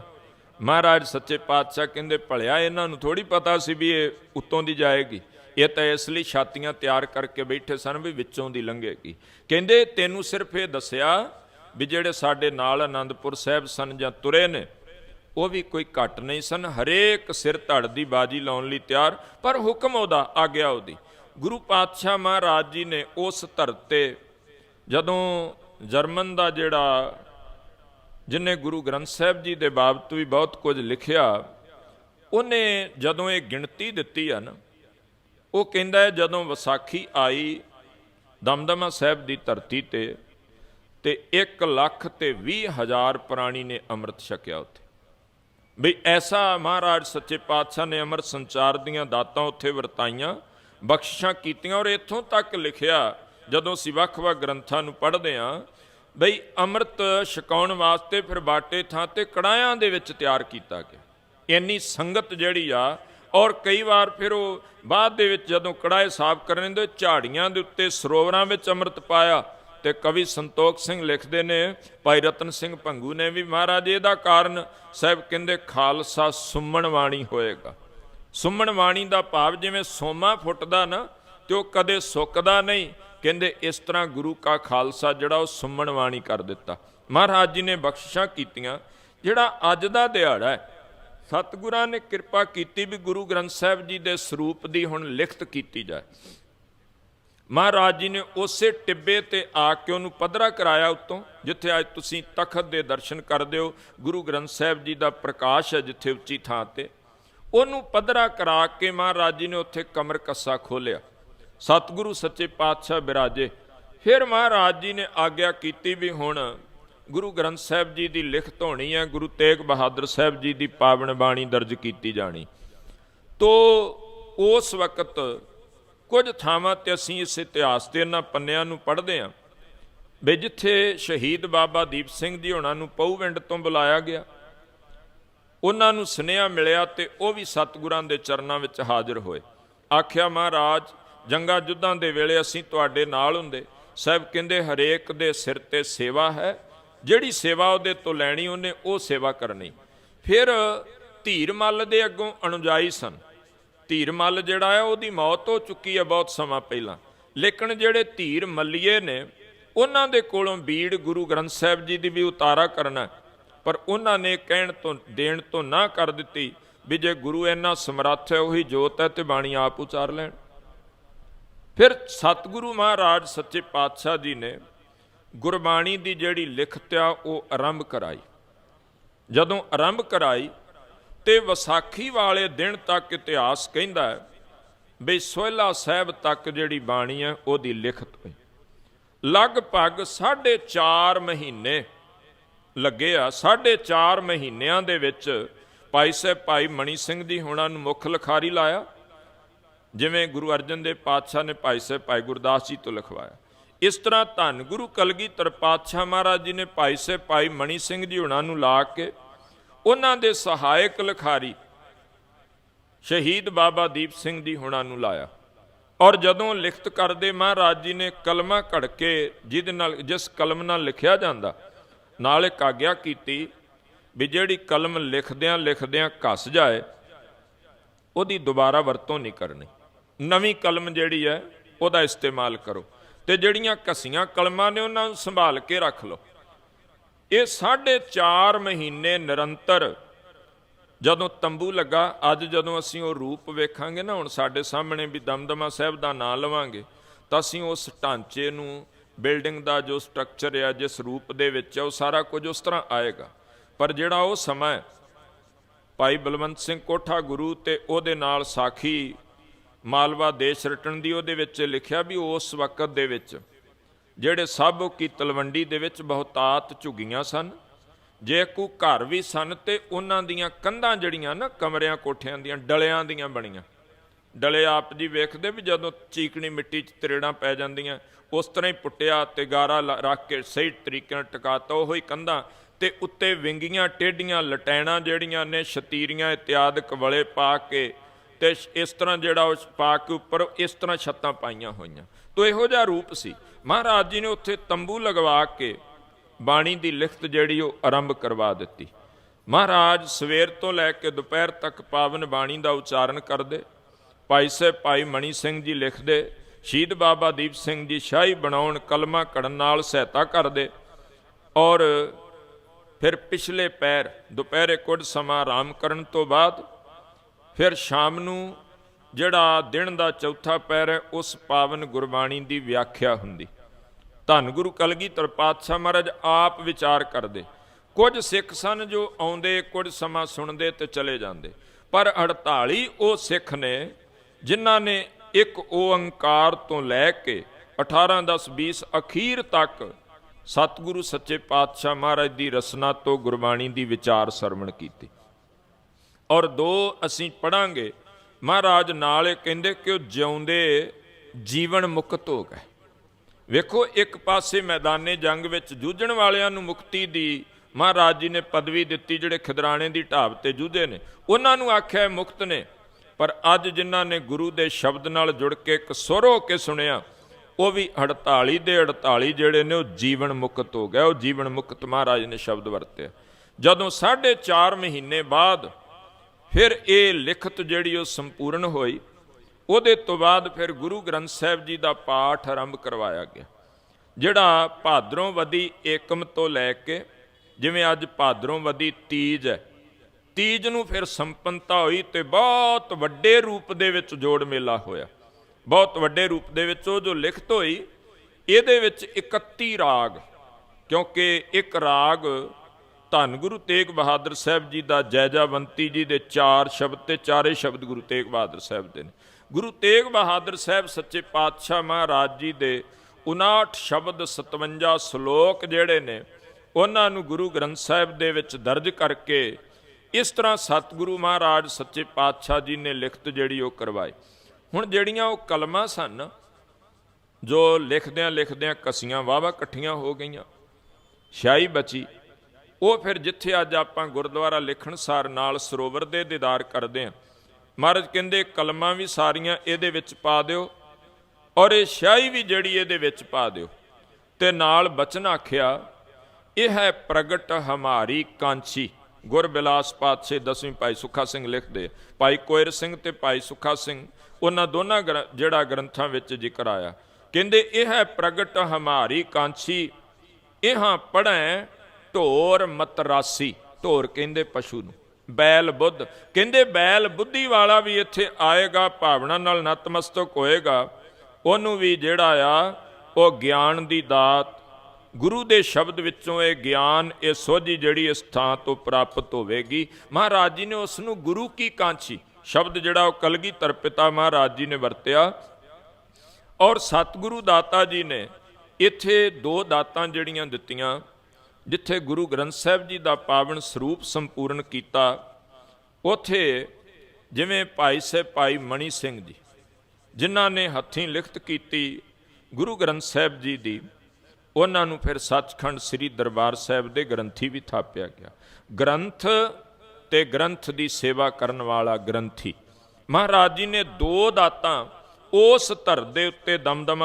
S1: ਮਹਾਰਾਜ ਸੱਚੇ ਪਾਤਸ਼ਾਹ ਕਹਿੰਦੇ, ਭਲਿਆ, ਇਹਨਾਂ ਨੂੰ ਥੋੜੀ ਪਤਾ ਸੀ ਵੀ ਇਹ ਉੱਤੋਂ ਦੀ ਜਾਏਗੀ। ਇਹ ਤਾਂ ਇਸ ਲਈ ਛਾਤੀਆਂ ਤਿਆਰ ਕਰਕੇ ਬੈਠੇ ਸਨ ਵੀ ਵਿੱਚੋਂ ਦੀ ਲੰਘੇਗੀ। ਕਹਿੰਦੇ, ਤੈਨੂੰ ਸਿਰਫ ਇਹ ਦੱਸਿਆ ਵੀ ਜਿਹੜੇ ਸਾਡੇ ਨਾਲ ਆਨੰਦਪੁਰ ਸਾਹਿਬ ਸਨ ਜਾਂ ਤੁਰੇ ਨੇ, ਉਹ ਵੀ ਕੋਈ ਘੱਟ ਨਹੀਂ ਸਨ। ਹਰੇਕ ਸਿਰ ਧੜ ਦੀ ਬਾਜੀ ਲਾਉਣ ਲਈ ਤਿਆਰ, ਪਰ ਹੁਕਮ ਉਹਦਾ, ਆਗਿਆ ਉਹਦੀ। ਗੁਰੂ ਪਾਤਸ਼ਾਹ ਮਹਾਰਾਜ ਜੀ ਨੇ ਉਸ ਧਰਤੇ ਜਦੋਂ ਜਰਮਨ ਦਾ ਜਿਹੜਾ, ਜਿਨੇ ਗੁਰੂ ਗ੍ਰੰਥ ਸਾਹਿਬ ਜੀ ਦੇ ਬਾਬਤ ਵੀ ਬਹੁਤ ਕੁਝ ਲਿਖਿਆ, ਉਹਨੇ ਜਦੋਂ ਇਹ ਗਿਣਤੀ ਦਿੱਤੀ ਆ ਨਾ ਉਹ ਕਹਿੰਦਾ ਹੈ, ਜਦੋਂ ਵਿਸਾਖੀ ਆਈ, ਦਮਦਮਾ ਸਾਹਿਬ ਦੀ ਧਰਤੀ ਤੇ ਤੇ 1 ਲੱਖ ਤੇ 20 ਹਜ਼ਾਰ ਪ੍ਰਾਣੀ ਨੇ ਅੰਮ੍ਰਿਤ ਛਕਿਆ ਉੱਥੇ। ਬਈ ਐਸਾ ਮਹਾਰਾਜ, ਸੱਚੇ ਪਾਤਸ਼ਾਹ ਨੇ ਅੰਮ੍ਰਿਤ ਸੰਚਾਰ ਦੀਆਂ ਦਾਤਾਂ ਉੱਥੇ ਵਰਤਾਈਆਂ, ਬਖਸ਼ਿਸ਼ਾਂ ਕੀਤੀਆਂ, ਔਰ ਇੱਥੋਂ ਤੱਕ ਲਿਖਿਆ, ਜਦੋਂ ਅਸੀਂ ਵੱਖ-ਵੱਖ ਗ੍ਰੰਥਾਂ ਨੂੰ ਪੜ੍ਹਦੇ ਹਾਂ, ਬਈ ਅੰਮ੍ਰਿਤ ਛਕਾਉਣ ਵਾਸਤੇ ਫਿਰ ਬਾਟੇ ਥਾਂ ਤੇ ਕੜਾਇਆਂ ਦੇ ਵਿੱਚ ਤਿਆਰ ਕੀਤਾ ਗਿਆ। ਇੰਨੀ ਸੰਗਤ ਜਿਹੜੀ ਆ ਔਰ ਕਈ ਵਾਰ ਫਿਰ ਉਹ ਬਾਅਦ ਦੇ ਵਿੱਚ ਜਦੋਂ ਕੜਾਏ ਸਾਫ਼ ਕਰਨ ਦੇ ਝਾੜੀਆਂ ਦੇ ਉੱਤੇ ਸਰੋਵਰਾਂ ਵਿੱਚ ਅੰਮ੍ਰਿਤ ਪਾਇਆ ਤੇ ਕਵੀ ਸੰਤੋਖ ਸਿੰਘ ਲਿਖਦੇ ਨੇ, ਭਾਈ ਰਤਨ ਸਿੰਘ ਭੰਗੂ ਨੇ ਵੀ ਮਹਾਰਾਜ, ਇਹਦਾ ਕਾਰਨ ਸਾਹਿਬ ਕਹਿੰਦੇ ਖਾਲਸਾ ਸੁਮਣ ਬਾਣੀ ਹੋਏਗਾ। ਸੁਮਣ ਬਾਣੀ ਦਾ ਭਾਵ ਜਿਵੇਂ ਸੋਮਾ ਫੁੱਟਦਾ ਨਾ ਤੇ ਉਹ ਕਦੇ ਸੁੱਕਦਾ ਨਹੀਂ, ਕਹਿੰਦੇ ਇਸ ਤਰ੍ਹਾਂ ਗੁਰੂ ਕਾ ਖਾਲਸਾ ਜਿਹੜਾ ਉਹ ਸੁਮਣ ਬਾਣੀ ਕਰ ਦਿੱਤਾ। ਮਹਾਰਾਜ ਜੀ ਨੇ ਬਖਸ਼ਿਸ਼ਾਂ ਕੀਤੀਆਂ, ਜਿਹੜਾ ਅੱਜ ਦਾ ਦਿਹਾੜਾ ਹੈ ਸਤਿਗੁਰਾਂ ਨੇ ਕਿਰਪਾ ਕੀਤੀ ਵੀ ਗੁਰੂ ਗ੍ਰੰਥ ਸਾਹਿਬ ਜੀ ਦੇ ਸਰੂਪ ਦੀ ਹੁਣ ਲਿਖਤ ਕੀਤੀ ਜਾਏ। ਮਹਾਰਾਜ ਜੀ ਨੇ ਉਸੇ ਟਿੱਬੇ ਤੇ ਆ ਕੇ ਉਹਨੂੰ ਪਧਰਾ ਕਰਾਇਆ ਉੱਤੋਂ, ਜਿੱਥੇ ਅੱਜ ਤੁਸੀਂ ਤਖਤ ਦੇ ਦਰਸ਼ਨ ਕਰਦੇ ਹੋ। ਗੁਰੂ ਗ੍ਰੰਥ ਸਾਹਿਬ ਜੀ ਦਾ ਪ੍ਰਕਾਸ਼ ਹੈ ਜਿੱਥੇ ਉੱਚੀ ਥਾਂ ਤੇ। ਉਹਨੂੰ ਪਧਰਾ ਕਰਾ ਕੇ ਮਹਾਰਾਜ ਜੀ ਨੇ ਉੱਥੇ ਕਮਰ ਕੱਸਾ ਖੋਲਿਆ ਸਤਿਗੁਰੂ ਸੱਚੇ ਪਾਤਸ਼ਾਹ ਬਿਰਾਜੇ। ਫਿਰ ਮਹਾਰਾਜ ਜੀ ਨੇ ਆਗਿਆ ਕੀਤੀ ਵੀ ਹੁਣ ਗੁਰੂ ਗ੍ਰੰਥ ਸਾਹਿਬ ਜੀ ਦੀ ਲਿਖਤ ਹੋਣੀ ਹੈ, ਗੁਰੂ ਤੇਗ ਬਹਾਦਰ ਸਾਹਿਬ ਜੀ ਦੀ ਪਾਵਨ ਬਾਣੀ ਦਰਜ ਕੀਤੀ ਜਾਣੀ। ਤੋ ਉਸ ਵਕਤ ਕੁਝ ਥਾਵਾਂ ਤੇ ਅਸੀਂ ਇਸ ਇਤਿਹਾਸ ਦੇ ਇਹਨਾਂ ਪੰਨਿਆਂ ਨੂੰ ਪੜ੍ਹਦੇ ਹਾਂ। ਵੀ ਜਿੱਥੇ ਸ਼ਹੀਦ ਬਾਬਾ ਦੀਪ ਸਿੰਘ ਜੀ ਹੋਣਾ ਨੂੰ ਪਉਵਿੰਡ ਤੋਂ ਬੁਲਾਇਆ ਗਿਆ, ਉਹਨਾਂ ਨੂੰ ਸੁਨੇਹਾ ਮਿਲਿਆ ਤੇ ਉਹ ਵੀ ਸਤਿਗੁਰਾਂ ਦੇ ਚਰਨਾਂ ਵਿੱਚ ਹਾਜ਼ਰ ਹੋਏ। ਆਖਿਆ, ਮਹਾਰਾਜ, ਜੰਗਾ ਜੁੱਧਾਂ ਦੇ ਵੇਲੇ ਅਸੀਂ ਤੁਹਾਡੇ ਨਾਲ ਹੁੰਦੇ। ਸਾਹਿਬ ਕਹਿੰਦੇ, ਹਰੇਕ ਦੇ ਸਿਰ ਤੇ ਸੇਵਾ ਹੈ ਜਿਹੜੀ ਸੇਵਾ ਉਹਦੇ ਤੋਂ ਲੈਣੀ ਉਹਨੇ ਉਹ ਸੇਵਾ ਕਰਨੀ। ਫਿਰ ਧੀਰ ਮੱਲ ਦੇ ਅੱਗੋਂ ਅਣੁਜਾਈ ਸਨ। ਧੀਰ ਮੱਲ ਜਿਹੜਾ ਹੈ ਉਹਦੀ ਮੌਤ ਹੋ ਚੁੱਕੀ ਹੈ ਬਹੁਤ ਸਮਾਂ ਪਹਿਲਾਂ। ਲੇਕਿਨ ਜਿਹੜੇ ਧੀਰ ਮੱਲੀਏ ਨੇ, ਉਹਨਾਂ ਦੇ ਕੋਲੋਂ ਬੀੜ ਗੁਰੂ ਗ੍ਰੰਥ ਸਾਹਿਬ ਜੀ ਦੀ ਵੀ ਉਤਾਰਾ ਕਰਨਾ ਪਰ ਉਹਨਾਂ ਨੇ ਕਹਿਣ ਤੋਂ, ਦੇਣ ਤੋਂ ਨਾ ਕਰ ਦਿੱਤੀ ਵੀ ਜੇ ਗੁਰੂ ਇੰਨਾ ਸਮਰੱਥ ਹੈ, ਉਹੀ ਜੋਤ ਹੈ ਤੇ ਬਾਣੀ ਆਪ ਉਚਾਰ ਲੈਣ। ਫਿਰ ਸਤਿਗੁਰੂ ਮਹਾਰਾਜ ਸੱਚੇ ਪਾਤਸ਼ਾਹ ਜੀ ਨੇ ਗੁਰਬਾਣੀ ਦੀ ਜਿਹੜੀ ਲਿਖਤ ਆ, ਉਹ ਆਰੰਭ ਕਰਾਈ। ਜਦੋਂ ਆਰੰਭ ਕਰਾਈ, ਤੇ ਵਿਸਾਖੀ ਵਾਲੇ ਦਿਨ ਤੱਕ ਇਤਿਹਾਸ ਕਹਿੰਦਾ ਹੈ ਵੀ ਸੋਹਿਲਾ ਸਾਹਿਬ ਤੱਕ ਜਿਹੜੀ ਬਾਣੀ ਹੈ, ਉਹਦੀ ਲਿਖਤ ਹੋਈ। ਲਗਭਗ 4.5 ਮਹੀਨੇ ਲੱਗੇ ਆ। 4.5 ਮਹੀਨਿਆਂ ਦੇ ਵਿੱਚ ਭਾਈ ਸਾਹਿਬ, ਭਾਈ ਮਣੀ ਸਿੰਘ ਦੀ ਹੁਣਾਂ ਨੂੰ ਮੁੱਖ ਲਖਾਰੀ ਲਾਇਆ, ਜਿਵੇਂ ਗੁਰੂ ਅਰਜਨ ਦੇਵ ਪਾਤਸ਼ਾਹ ਨੇ ਭਾਈ ਸਾਹਿਬ, ਭਾਈ ਗੁਰਦਾਸ ਜੀ ਤੋਂ ਲਿਖਵਾਇਆ। ਇਸ ਤਰ੍ਹਾਂ ਧੰਨ ਗੁਰੂ ਕਲਗੀਧਰ ਪਾਤਸ਼ਾਹ ਮਹਾਰਾਜ ਜੀ ਨੇ ਭਾਈ ਸੇ ਭਾਈ ਮਣੀ ਸਿੰਘ ਜੀ ਹੁਣਾਂ ਨੂੰ ਲਾ ਕੇ ਉਹਨਾਂ ਦੇ ਸਹਾਇਕ ਲਿਖਾਰੀ ਸ਼ਹੀਦ ਬਾਬਾ ਦੀਪ ਸਿੰਘ ਜੀ ਹੁਣਾਂ ਨੂੰ ਲਾਇਆ। ਔਰ ਜਦੋਂ ਲਿਖਤ ਕਰਦੇ ਮਹਾਰਾਜ ਜੀ ਨੇ ਕਲਮਾ ਘੜ ਕੇ ਜਿਹਦੇ ਨਾਲ ਜਿਸ ਕਲਮ ਨਾਲ ਲਿਖਿਆ ਜਾਂਦਾ, ਨਾਲ ਇੱਕ ਆਗਿਆ ਕੀਤੀ ਵੀ ਜਿਹੜੀ ਕਲਮ ਲਿਖਦਿਆਂ ਲਿਖਦਿਆਂ ਘਸ ਜਾਏ, ਉਹਦੀ ਦੁਬਾਰਾ ਵਰਤੋਂ ਨਹੀਂ ਕਰਨੀ। ਨਵੀਂ ਕਲਮ ਜਿਹੜੀ ਹੈ, ਉਹਦਾ ਇਸਤੇਮਾਲ ਕਰੋ। ਤੇ ਜਿਹੜੀਆਂ ਘਸੀਆਂ ਕਲਮਾਂ ਨੇ ਉਹਨਾਂ ਨੂੰ ਸੰਭਾਲ ਕੇ ਰੱਖ ਲਓ। ਇਹ ਸਾਢੇ 4 ਮਹੀਨੇ ਨਿਰੰਤਰ ਜਦੋਂ ਤੰਬੂ ਲੱਗਾ, ਅੱਜ ਜਦੋਂ ਅਸੀਂ ਉਹ ਰੂਪ ਵੇਖਾਂਗੇ ਨਾ, ਹੁਣ ਸਾਡੇ ਸਾਹਮਣੇ ਵੀ ਦਮਦਮਾ ਸਾਹਿਬ ਦਾ ਨਾਂ ਲਵਾਂਗੇ, ਤਾਂ ਅਸੀਂ ਉਸ ਢਾਂਚੇ ਨੂੰ, ਬਿਲਡਿੰਗ ਦਾ ਜੋ ਸਟਰਕਚਰ ਹੈ ਜਿਸ ਰੂਪ ਦੇ ਵਿੱਚ ਹੈ ਉਹ ਸਾਰਾ ਕੁਝ ਉਸ ਤਰ੍ਹਾਂ ਆਏਗਾ। ਪਰ ਜਿਹੜਾ ਉਹ ਸਮਾਂ ਭਾਈ ਬਲਵੰਤ ਸਿੰਘ ਕੋਠਾ ਗੁਰੂ ਤੇ ਉਹਦੇ ਨਾਲ ਸਾਖੀ ਮਾਲਵਾ ਦੇਸ਼ ਰਟਣ ਦੀ ਉਹਦੇ ਵਿੱਚ ਲਿਖਿਆ ਵੀ ਉਸ ਵਕਤ ਦੇ ਵਿੱਚ ਜਿਹੜੇ ਸਭ ਕੀ ਤਲਵੰਡੀ ਦੇ ਵਿੱਚ ਬਹੁਤਾਤ ਝੁਗੀਆਂ ਸਨ, ਜੇ ਕੋ ਘਰ ਵੀ ਸਨ ਤੇ ਉਹਨਾਂ ਦੀਆਂ ਕੰਧਾਂ ਜਿਹੜੀਆਂ ਨਾ ਕਮਰਿਆਂ ਕੋਠਿਆਂ ਦੀਆਂ, ਡਲਿਆਂ ਦੀਆਂ ਬਣੀਆਂ। ਡਲੇ ਆਪ ਜੀ ਵੇਖਦੇ ਵੀ ਜਦੋਂ ਚੀਕਣੀ ਮਿੱਟੀ 'ਚ ਤਰੇੜਾਂ ਪੈ ਜਾਂਦੀਆਂ, ਉਸ ਤਰ੍ਹਾਂ ਹੀ ਪੁੱਟਿਆ ਤੇ ਗਾਰਾ ਰੱਖ ਕੇ ਸਹੀ ਤਰੀਕੇ ਨਾਲ ਟਿਕਾਤਾ ਉਹੀ ਕੰਧਾਂ ਤੇ ਉੱਤੇ ਵਿੰਗੀਆਂ, ਟੇਢੀਆਂ, ਲਟੈਣਾ ਜਿਹੜੀਆਂ ਨੇ ਸ਼ਤੀਰੀਆਂ ਇਤਿਆਦਿਕ ਵਲੇ ਪਾ ਕੇ ਤੇ ਇਸ ਤਰ੍ਹਾਂ ਜਿਹੜਾ ਉਸ ਪਾ ਕੇ ਉੱਪਰ ਇਸ ਤਰ੍ਹਾਂ ਛੱਤਾਂ ਪਾਈਆਂ ਹੋਈਆਂ। ਤੋ ਇਹੋ ਜਿਹਾ ਰੂਪ ਸੀ। ਮਹਾਰਾਜ ਜੀ ਨੇ ਉੱਥੇ ਤੰਬੂ ਲਗਵਾ ਕੇ ਬਾਣੀ ਦੀ ਲਿਖਤ ਜਿਹੜੀ ਉਹ ਆਰੰਭ ਕਰਵਾ ਦਿੱਤੀ। ਮਹਾਰਾਜ ਸਵੇਰ ਤੋਂ ਲੈ ਕੇ ਦੁਪਹਿਰ ਤੱਕ ਪਾਵਨ ਬਾਣੀ ਦਾ ਉਚਾਰਨ ਕਰਦੇ। ਭਾਈ ਸਾਹਿਬ, ਭਾਈ ਮਣੀ ਸਿੰਘ ਜੀ ਲਿਖਦੇ। ਸ਼ਹੀਦ ਬਾਬਾ ਦੀਪ ਸਿੰਘ ਜੀ ਸ਼ਾਹੀ ਬਣਾਉਣ, ਕਲਮਾ ਕੜਨ ਨਾਲ ਸਹਾਇਤਾ ਕਰਦੇ। ਔਰ ਫਿਰ ਪਿਛਲੇ ਪੈਰ, ਦੁਪਹਿਰੇ ਕੁਝ ਸਮਾਂ ਆਰਾਮ ਕਰਨ ਤੋਂ ਬਾਅਦ ਫਿਰ ਸ਼ਾਮ ਨੂੰ ਜਿਹੜਾ ਦਿਨ ਦਾ ਚੌਥਾ ਪੈਰ ਹੈ, ਉਸ ਪਾਵਨ ਗੁਰਬਾਣੀ ਦੀ ਵਿਆਖਿਆ ਹੁੰਦੀ। ਧੰਨ ਗੁਰੂ ਕਲਗੀਧਰ ਪਾਤਸ਼ਾਹ ਮਹਾਰਾਜ, ਆਪ ਵਿਚਾਰ ਕਰਦੇ। ਕੁਝ ਸਿੱਖ ਸਨ ਜੋ ਆਉਂਦੇ, ਕੁਝ ਸਮਾਂ ਸੁਣਦੇ ਤੇ ਚਲੇ ਜਾਂਦੇ। ਪਰ 48 ਉਹ ਸਿੱਖ ਨੇ, ਜਿਨ੍ਹਾਂ ਨੇ ਇੱਕ ਓੰਕਾਰ ਤੋਂ ਲੈ ਕੇ 18 10 20 ਅਖੀਰ ਤੱਕ ਸਤਿਗੁਰੂ ਸੱਚੇ ਪਾਤਸ਼ਾਹ ਮਹਾਰਾਜ ਦੀ ਰਸਨਾ ਤੋਂ ਗੁਰਬਾਣੀ ਦੀ ਵਿਚਾਰ ਸਰਵਣ ਕੀਤੀ। ਔਰ ਦੋ ਅਸੀਂ ਪੜਾਂਗੇ। ਮਹਾਰਾਜ ਨਾਲ ਇਹ ਕਹਿੰਦੇ ਕਿ ਉਹ ਜਿਉਂਦੇ ਜੀਵਨ ਮੁਕਤ ਹੋ। ਗਏ ਵੇਖੋ, ਇੱਕ ਪਾਸੇ ਮੈਦਾਨੇ ਜੰਗ ਵਿੱਚ ਜੂਝਣ ਵਾਲਿਆਂ ਨੂੰ ਮੁਕਤੀ ਦੀ ਮਹਾਰਾਜ ਜੀ ਨੇ ਪਦਵੀ ਦਿੱਤੀ, ਜਿਹੜੇ ਖਿਦਰਾਣੇ ਦੀ ਢਾਬ ਤੇ ਜੂਝੇ ਨੇ। ਉਹਨਾਂ ਨੂੰ ਆਖਿਆ ਮੁਕਤ ਨੇ। ਪਰ ਅੱਜ ਜਿਨ੍ਹਾਂ ਨੇ ਗੁਰੂ ਦੇ ਸ਼ਬਦ ਨਾਲ ਜੁੜ ਕੇ ਇੱਕ ਸੁਰ ਹੋ ਕੇ ਸੁਣਿਆ, ਉਹ ਵੀ 48 ਦੇ 48 ਜਿਹੜੇ ਨੇ, ਉਹ ਜੀਵਨ ਮੁਕਤ ਹੋ। ਗਏ ਉਹ ਜੀਵਨ ਮੁਕਤ ਮਹਾਰਾਜ ਨੇ ਸ਼ਬਦ ਵਰਤਿਆ। ਜਦੋਂ 4.5 ਮਹੀਨੇ ਬਾਅਦ ਫਿਰ ਇਹ ਲਿਖਤ ਜਿਹੜੀ ਉਹ ਸੰਪੂਰਨ ਹੋਈ, ਉਹਦੇ ਤੋਂ ਬਾਅਦ ਫਿਰ ਗੁਰੂ ਗ੍ਰੰਥ ਸਾਹਿਬ ਜੀ ਦਾ ਪਾਠ ਆਰੰਭ ਕਰਵਾਇਆ ਗਿਆ, ਜਿਹੜਾ ਭਾਦਰੋਂ ਵਦੀ ਏਕਮ ਤੋਂ ਲੈ ਕੇ ਜਿਵੇਂ ਅੱਜ ਭਾਦਰੋਂ ਵਦੀ ਤੀਜ ਹੈ, ਤੀਜ ਨੂੰ ਫਿਰ ਸੰਪੰਨਤਾ ਹੋਈ ਤੇ ਬਹੁਤ ਵੱਡੇ ਰੂਪ ਦੇ ਵਿੱਚ ਜੋੜ ਮੇਲਾ ਹੋਇਆ, ਬਹੁਤ ਵੱਡੇ ਰੂਪ ਦੇ ਵਿੱਚ ਉਹ ਜੋ ਲਿਖਤ ਹੋਈ, ਇਹਦੇ ਵਿੱਚ 31 ਰਾਗ, ਕਿਉਂਕਿ ਇੱਕ ਰਾਗ ਧੰਨ ਗੁਰੂ ਤੇਗ ਬਹਾਦਰ ਸਾਹਿਬ ਜੀ ਦਾ ਜੈਜਾਵੰਤੀ ਜੀ ਦੇ ਚਾਰ ਸ਼ਬਦ ਤੇ ਚਾਰੇ ਸ਼ਬਦ ਗੁਰੂ ਤੇਗ ਬਹਾਦਰ ਸਾਹਿਬ ਦੇ ਨੇ। ਗੁਰੂ ਤੇਗ ਬਹਾਦਰ ਸਾਹਿਬ ਸੱਚੇ ਪਾਤਸ਼ਾਹ ਮਹਾਰਾਜ ਜੀ ਦੇ 59 ਸ਼ਬਦ 57 ਸ਼ਲੋਕ ਜਿਹੜੇ ਨੇ, ਉਹਨਾਂ ਨੂੰ ਗੁਰੂ ਗ੍ਰੰਥ ਸਾਹਿਬ ਦੇ ਵਿੱਚ ਦਰਜ ਕਰਕੇ ਇਸ ਤਰ੍ਹਾਂ ਸਤਿਗੁਰੂ ਮਹਾਰਾਜ ਸੱਚੇ ਪਾਤਸ਼ਾਹ ਜੀ ਨੇ ਲਿਖਤ ਜਿਹੜੀ ਉਹ ਕਰਵਾਈ। ਹੁਣ ਜਿਹੜੀਆਂ ਉਹ ਕਲਮਾਂ ਸਨ, ਜੋ ਲਿਖਦਿਆਂ ਲਿਖਦਿਆਂ ਕਸੀਆਂ ਵਾਵਾ ਇਕੱਠੀਆਂ ਹੋ ਗਈਆਂ, ਸ਼ਾਹੀ ਬਚੀ ਉਹ ਫਿਰ ਜਿੱਥੇ ਅੱਜ ਆਪਾਂ ਗੁਰਦੁਆਰਾ ਲਿਖਣ ਸਾਰ ਨਾਲ ਸਰੋਵਰ ਦੇ ਦੀਦਾਰ ਕਰਦੇ ਹਾਂ। ਮਹਾਰਾਜ ਕਹਿੰਦੇ, ਕਲਮਾਂ ਵੀ ਸਾਰੀਆਂ ਇਹਦੇ ਵਿੱਚ ਪਾ ਦਿਓ ਔਰ ਇਹ ਸ਼ਾਹੀ ਵੀ ਜਿਹੜੀ ਇਹਦੇ ਵਿੱਚ ਪਾ ਦਿਓ। ਤੇ ਨਾਲ ਬਚਨ ਆਖਿਆ, ਇਹ ਹੈ ਪ੍ਰਗਟ ਹਮਾਰੀ ਕਾਂਚੀ ਗੁਰਬਿਲਾਸ ਪਾਤਸ਼ਾਹ ਦਸਵੀਂ ਭਾਈ ਸੁੱਖਾ ਸਿੰਘ ਲਿਖਦੇ, ਭਾਈ ਕੋਇਰ ਸਿੰਘ ਤੇ ਭਾਈ ਸੁੱਖਾ ਸਿੰਘ, ਉਹਨਾਂ ਦੋਨਾਂ ਗ੍ਰ- ਜਿਹੜਾ ਗ੍ਰੰਥਾਂ ਵਿੱਚ ਜ਼ਿਕਰ ਆਇਆ। ਕਹਿੰਦੇ, ਇਹ ਹੈ ਪ੍ਰਗਟ ਹਮਾਰੀ ਕਾਂਚੀ ਇਹਾਂ ਪੜੈ ਢੋਰ ਮਤਰਾਸੀ, ਢੋਰ ਕਹਿੰਦੇ ਪਸ਼ੂ ਨੂੰ। ਬੈਲ ਬੁੱਧ, ਕਹਿੰਦੇ ਬੈਲ ਬੁੱਧੀ ਵਾਲਾ ਵੀ ਇੱਥੇ ਆਏਗਾ, ਭਾਵਨਾ ਨਾਲ ਨਤਮਸਤਕ ਹੋਏਗਾ। ਉਹਨੂੰ ਵੀ ਜਿਹੜਾ ਆ, ਉਹ ਗਿਆਨ ਦੀ ਦਾਤ। ਗੁਰੂ ਦੇ ਸ਼ਬਦ ਵਿੱਚੋਂ ਇਹ ਗਿਆਨ, ਇਹ ਸੋਝੀ ਜਿਹੜੀ ਇਸ ਥਾਂ ਤੋਂ ਪ੍ਰਾਪਤ ਹੋਵੇਗੀ। ਮਹਾਰਾਜ ਜੀ ਨੇ ਉਸ ਨੂੰ ਗੁਰੂ ਕੀ ਕਾਂਛੀ? ਸ਼ਬਦ ਜਿਹੜਾ ਉਹ ਕਲਗੀਧਰ ਪਿਤਾ ਮਹਾਰਾਜ ਜੀ ਨੇ ਵਰਤਿਆ। ਔਰ ਸਤਿਗੁਰੂ ਦਾਤਾ ਜੀ ਨੇ ਇੱਥੇ ਦੋ ਦਾਤਾਂ ਜਿਹੜੀਆਂ ਦਿੱਤੀਆਂ। ਜਿੱਥੇ ਗੁਰੂ ਗ੍ਰੰਥ ਸਾਹਿਬ ਜੀ ਦਾ ਪਾਵਨ ਸਰੂਪ ਸੰਪੂਰਨ ਕੀਤਾ, ਉਥੇ ਜਿਵੇਂ ਭਾਈ ਸਾਹਿਬ ਭਾਈ ਮਣੀ ਸਿੰਘ ਜੀ, ਜਿਨ੍ਹਾਂ ਨੇ ਹੱਥੀਂ ਲਿਖਤ ਕੀਤੀ ਗੁਰੂ ਗ੍ਰੰਥ ਸਾਹਿਬ ਜੀ ਦੀ, ਉਹਨਾਂ ਨੂੰ ਫਿਰ ਸੱਚਖੰਡ ਸ੍ਰੀ ਦਰਬਾਰ ਸਾਹਿਬ ਦੇ ਗ੍ਰੰਥੀ ਵੀ ਥਾਪਿਆ ਗਿਆ। ਗ੍ਰੰਥ ਤੇ ਗ੍ਰੰਥ ਦੀ ਸੇਵਾ ਕਰਨ ਵਾਲਾ ਗ੍ਰੰਥੀ। ਮਹਾਰਾਜ ਜੀ ਨੇ ਦੋ ਦਾਤਾਂ ਉਸ ਧਰ ਦੇ ਉੱਤੇ ਦਮਦਮਾ